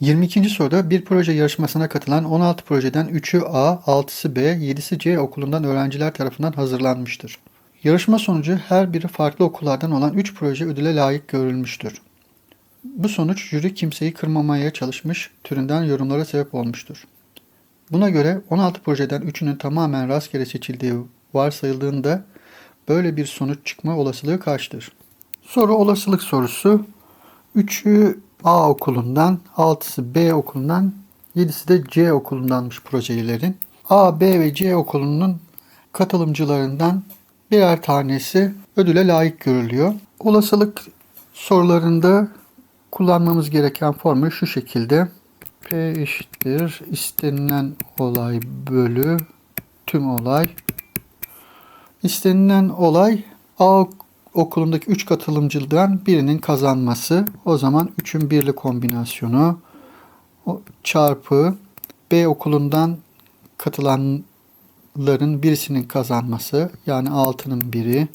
22. soruda bir proje yarışmasına katılan 16 projeden 3'ü A, 6'sı B, 7'si C okulundan öğrenciler tarafından hazırlanmıştır. Yarışma sonucu her biri farklı okullardan olan 3 proje ödüle layık görülmüştür. Bu sonuç jüri kimseyi kırmamaya çalışmış türünden yorumlara sebep olmuştur. Buna göre 16 projeden 3'ünün tamamen rastgele seçildiği varsayıldığında böyle bir sonuç çıkma olasılığı kaçtır? Soru olasılık sorusu. 3'ü A okulundan, 6'sı B okulundan, 7'si de C okulundanmış projelerin. A, B ve C okulunun katılımcılarından birer tanesi ödüle layık görülüyor. Olasılık sorularında kullanmamız gereken formül şu şekilde. P eşittir istenilen olay bölü tüm olay. İstenilen olay A okulundaki 3 katılımcıdan birinin kazanması. O zaman 3'ün birli kombinasyonu o- çarpı B okulundan katılanların birisinin kazanması. Yani 6'nın biri.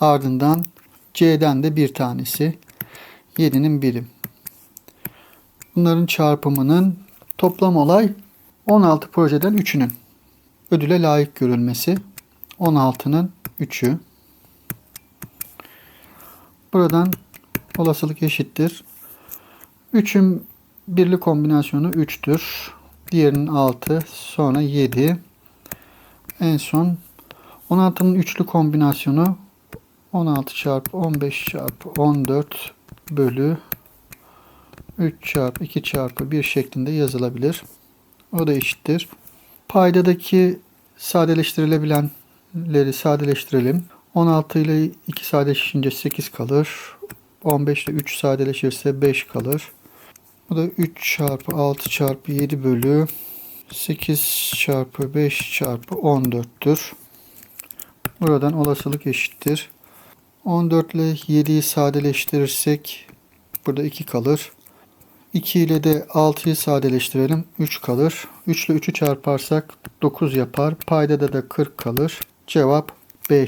Ardından C'den de bir tanesi. 7'nin biri. Bunların çarpımının toplam olay 16 projeden 3'ünün ödüle layık görülmesi. 16'nın 3'ü. Buradan olasılık eşittir. 3'ün birli kombinasyonu 3'tür. Diğerinin 6, sonra 7. En son 16'nın üçlü kombinasyonu 16 çarpı 15 çarpı 14 bölü 3 çarpı 2 çarpı 1 şeklinde yazılabilir. O da eşittir. Paydadaki sadeleştirilebilenleri sadeleştirelim. 16 ile 2 sadeleşince 8 kalır. 15 ile 3 sadeleşirse 5 kalır. Bu da 3 çarpı 6 çarpı 7 bölü 8 çarpı 5 çarpı 14'tür. Buradan olasılık eşittir. 14 ile 7'yi sadeleştirirsek burada 2 kalır. 2 ile de 6'yı sadeleştirelim. 3 kalır. 3 ile 3'ü çarparsak 9 yapar. Paydada da 40 kalır. Cevap B.